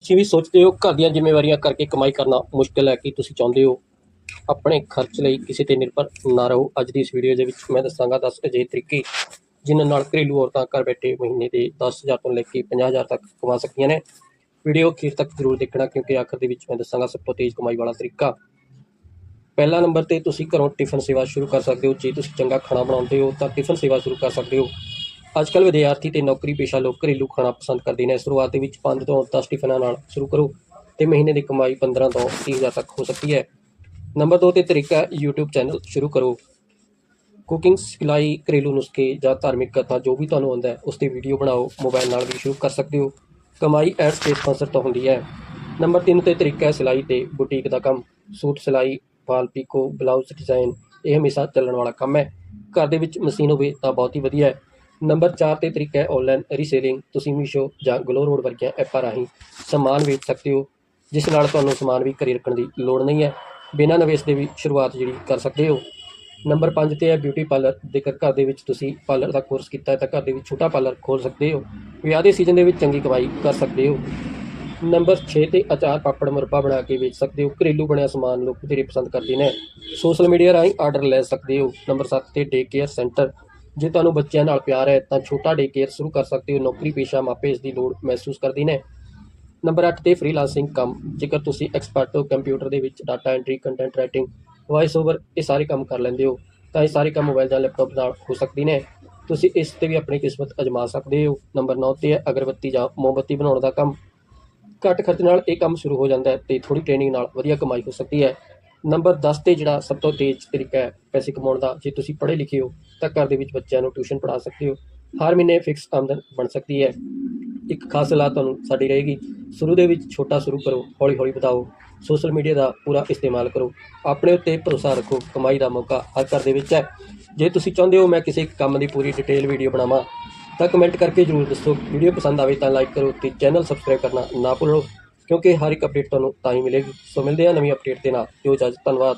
ਤੁਸੀਂ ਵੀ ਸੋਚਦੇ ਹੋ ਘਰ ਦੀਆਂ ਜ਼ਿੰਮੇਵਾਰੀਆਂ ਕਰਕੇ ਕਮਾਈ ਕਰਨਾ ਮੁਸ਼ਕਿਲ ਹੈ ਕਿ ਤੁਸੀਂ ਚਾਹੁੰਦੇ ਹੋ? ਆਪਣੇ ਖਰਚ ਲਈ ਕਿਸੇ ਤੇ ਨਿਰਭਰ ਨਾ ਰਹੋ। ਅੱਜ ਦੀ ਇਸ ਵੀਡੀਓ ਦੇ ਵਿੱਚ ਮੈਂ ਦੱਸਾਂਗਾ 10 ਅਜਿਹੇ ਤਰੀਕੇ ਜਿਨ੍ਹਾਂ ਨਾਲ ਘਰੇਲੂ ਔਰਤਾਂ ਘਰ ਬੈਠੇ ਮਹੀਨੇ ਦੇ 10000 ਤੋਂ ਲੈ ਕੇ 50000 ਤੱਕ ਕਮਾ ਸਕਦੀਆਂ ਨੇ। ਵੀਡੀਓ ਅਖੀਰ ਤੱਕ ਜ਼ਰੂਰ ਦੇਖਣਾ ਕਿਉਂਕਿ ਆਖਰ ਦੇ ਵਿੱਚ ਮੈਂ ਦੱਸਾਂਗਾ ਸਭ ਤੋਂ ਤੇਜ਼ ਕਮਾਈ ਵਾਲਾ ਤਰੀਕਾ। ਪਹਿਲਾ ਨੰਬਰ ਤੇ ਤੁਸੀਂ ਘਰੋਂ ਟਿਫਨ ਸੇਵਾ ਸ਼ੁਰੂ ਕਰ ਸਕਦੇ ਹੋ। ਜੇ ਤੁਸੀਂ ਚੰਗਾ ਖਾਣਾ ਬਣਾਉਂਦੇ ਹੋ ਤਾਂ ਟਿਫਨ ਸੇਵਾ ਸ਼ੁਰੂ ਕਰ ਸਕਦੇ ਹੋ। ਅੱਜ ਕੱਲ੍ਹ ਵਿਦਿਆਰਥੀ ਤੇ ਨੌਕਰੀ ਪੇਸ਼ਾ ਲੋਕ ਘਰੇਲੂ ਖਾਣਾ ਪਸੰਦ ਕਰਦੇ ਨੇ। ਸ਼ੁਰੂਆਤ ਦੇ ਵਿੱਚ 5 ਤੋਂ 10 ਟਿਫਨਾਂ ਨਾਲ ਸ਼ੁਰੂ ਕਰੋ ਤੇ ਮਹੀਨੇ ਦੀ ਕਮਾਈ 15 ਤੋਂ 30000 ਤੱਕ ਹੋ ਸਕਦੀ ਹੈ। ਨੰਬਰ 2 ਤੇ ਤਰੀਕਾ ਹੈ YouTube ਚੈਨਲ ਸ਼ੁਰੂ ਕਰੋ। ਕੁਕਿੰਗ ਸਿਖਲਾਈ, ਘਰੇਲੂ ਨੁਸਖੇ ਜਾਂ ਧਾਰਮਿਕ ਕਥਾ ਜੋ ਵੀ ਤੁਹਾਨੂੰ ਆਉਂਦਾ ਹੈ, ਉਸ ਦੀ ਵੀਡੀਓ ਬਣਾਓ, ਮੋਬਾਈਲ ਨਾਲ ਵੀ ਸ਼ੁਰੂ ਕਰ ਸਕਦੇ ਹੋ। ਕਮਾਈ ਐਡਸ ਤੇ ਸਪਾਂਸਰ ਤੋਂ ਹੁੰਦੀ ਹੈ। ਨੰਬਰ 3 ਤੇ ਤਰੀਕਾ ਹੈ ਸਿਲਾਈ ਤੇ ਬੁਟੀਕ ਦਾ ਕੰਮ। ਸੂਟ ਸਿਲਾਈ ਵਾਲ ਪੀਕੋ, ਬਲਾਊਜ਼ ਡਿਜ਼ਾਈਨ, ਇਹ ਹਮੇਸ਼ਾ ਚੱਲਣ ਵਾਲਾ ਕੰਮ ਹੈ। ਘਰ ਦੇ ਵਿੱਚ ਮਸ਼ੀਨ ਹੋਵੇ ਤਾਂ ਬਹੁਤ ਹੀ ਵਧੀਆ ਹੈ। ਨੰਬਰ 4 ਤੇ ਤਰੀਕਾ ਹੈ ਆਨਲਾਈਨ ਰੀਸੇਲਿੰਗ ਤੁਸੀਂ ਮੀਸ਼ੋ ਜਾਂ ਗਲੋ ਰੋਡ ਵਰਗੀਆਂ ਐਪਾਂ ਰਾਹੀਂ ਸਮਾਨ ਵੇਚ ਸਕਦੇ ਹੋ, ਜਿਸ ਨਾਲ ਤੁਹਾਨੂੰ ਸਮਾਨ ਵੀ ਘਰੇ ਰੱਖਣ ਦੀ ਲੋੜ ਨਹੀਂ ਹੈ। ਬਿਨਾਂ ਨਿਵੇਸ਼ ਦੇ ਵੀ ਸ਼ੁਰੂਆਤ ਜਿਹੜੀ ਕਰ ਸਕਦੇ ਹੋ। ਨੰਬਰ 5 ਤੇ ਹੈ ਬਿਊਟੀ ਪਾਰਲਰ ਜੇਕਰ ਘਰ ਦੇ ਵਿੱਚ ਤੁਸੀਂ ਪਾਰਲਰ ਦਾ ਕੋਰਸ ਕੀਤਾ ਹੈ ਤਾਂ ਘਰ ਦੇ ਵਿੱਚ ਛੋਟਾ ਪਾਰਲਰ ਖੋਲ ਸਕਦੇ ਹੋ। ਵਿਆਹ ਦੇ ਸੀਜ਼ਨ ਦੇ ਵਿੱਚ ਚੰਗੀ ਕਮਾਈ ਕਰ ਸਕਦੇ ਹੋ। ਨੰਬਰ 6 ਤੇ ਅਚਾਰ, ਪਾਪੜ, ਮੁਰੱਬਾ ਬਣਾ ਕੇ ਵੇਚ ਸਕਦੇ ਹੋ। ਘਰੇਲੂ ਬਣਿਆ ਸਮਾਨ ਲੋਕ ਬਥੇਰੇ ਪਸੰਦ ਕਰਦੇ ਨੇ। ਸੋਸ਼ਲ ਮੀਡੀਆ ਰਾਹੀਂ ਆਰਡਰ ਲੈ ਸਕਦੇ ਹੋ। ਨੰਬਰ 7 ਤੇ ਡੇ ਕੇਅਰ ਸੈਂਟਰ ਜੇ ਤੁਹਾਨੂੰ ਬੱਚਿਆਂ ਨਾਲ ਪਿਆਰ ਹੈ ਤਾਂ ਛੋਟਾ ਡੇ ਕੇਅਰ ਸ਼ੁਰੂ ਕਰ ਸਕਦੇ ਹੋ, ਨੌਕਰੀ ਪੇਸ਼ਾ ਮਾਪੇ ਇਸ ਦੀ ਲੋੜ ਮਹਿਸੂਸ ਕਰਦੇ ਨੇ। ਨੰਬਰ 8 ਤੇ ਫ੍ਰੀਲਾਂਸਿੰਗ ਕੰਮ, ਜੇਕਰ ਤੁਸੀਂ ਐਕਸਪਰਟ ਹੋ ਕੰਪਿਊਟਰ ਦੇ ਵਿੱਚ data entry content writing voice over ਇਹ ਸਾਰੇ ਕੰਮ ਕਰ ਲੈਂਦੇ ਹੋ, ਤਾਂ ਇਹ ਸਾਰੇ ਕੰਮ ਮੋਬਾਈਲ ਜਾਂ ਲੈਪਟਾਪ ਨਾਲ ਹੋ ਸਕਦੇ ਨੇ। ਤੁਸੀਂ ਇਸ ਤੇ ਵੀ ਆਪਣੀ ਕਿਸਮਤ ਅਜਮਾ ਸਕਦੇ ਹੋ। ਨੰਬਰ 9 ਤੇ ਹੈ ਅਗਰਬੱਤੀ ਜਾਂ ਮੋਮਬੱਤੀ ਬਣਾਉਣ ਦਾ ਕੰਮ। ਘੱਟ ਖਰਚ ਨਾਲ ਇਹ ਕੰਮ ਸ਼ੁਰੂ ਹੋ ਜਾਂਦਾ ਹੈ ਤੇ ਥੋੜੀ ਟ੍ਰੇਨਿੰਗ ਨਾਲ ਵਧੀਆ ਕਮਾਈ ਹੋ ਸਕਦੀ ਹੈ। ਨੰਬਰ 10 ਤੇ ਜਿਹੜਾ ਸਭ ਤੋਂ ਤੇਜ਼ ਤਰੀਕਾ ਹੈ ਪੈਸੇ ਕਮਾਉਣ ਦਾ, ਜੇ ਤੁਸੀਂ ਪੜ੍ਹੇ ਲਿਖੇ ਹੋ, ਤਾਂ ਘਰ ਦੇ ਵਿੱਚ ਬੱਚਿਆਂ ਨੂੰ ਟਿਊਸ਼ਨ ਪੜ੍ਹਾ ਸਕਦੇ ਹੋ। ਹਰ ਮਹੀਨੇ ਫਿਕਸ ਆਮਦਨ ਬਣ ਸਕਦੀ ਹੈ। ਇੱਕ ਖਾਸ ਸਲਾਹ ਤੁਹਾਨੂੰ ਸਾਡੀ ਰਹੇਗੀ, ਸ਼ੁਰੂ ਦੇ ਵਿੱਚ ਛੋਟਾ ਸ਼ੁਰੂ ਕਰੋ ਹੌਲੀ ਹੌਲੀ ਵਧਾਓ। ਸੋਸ਼ਲ ਮੀਡੀਆ ਦਾ ਪੂਰਾ ਇਸਤੇਮਾਲ ਕਰੋ। ਆਪਣੇ ਉੱਤੇ ਭਰੋਸਾ ਰੱਖੋ, ਕਮਾਈ ਦਾ ਮੌਕਾ ਹਰ ਘਰ ਦੇ ਵਿੱਚ ਹੈ। ਜੇ ਤੁਸੀਂ ਚਾਹੁੰਦੇ ਹੋ ਮੈਂ ਕਿਸੇ ਕੰਮ ਦੀ ਪੂਰੀ ਡਿਟੇਲ ਵੀਡੀਓ ਬਣਾਵਾਂ, ਤਾਂ ਕਮੈਂਟ ਕਰਕੇ ਜਰੂਰ ਦੱਸੋ। ਵੀਡੀਓ ਪਸੰਦ ਆਵੇ ਤਾਂ ਲਾਈਕ ਕਰੋ ਤੇ ਚੈਨਲ ਸਬਸਕ੍ਰਾਈਬ ਕਰਨਾ ਨਾ ਭੁੱਲੋ। ਕਿਉਂਕਿ ਹਰ ਇੱਕ ਅਪਡੇਟ ਤੁਹਾਨੂੰ ਤਾਂ ਹੀ ਮਿਲੇਗੀ। ਸੋ ਮਿਲਦੇ ਹਾਂ ਨਵੀਂ ਅਪਡੇਟ ਦੇ ਨਾਲ। ਜੋ ਇਜਾਜ਼ਤ, ਧੰਨਵਾਦ।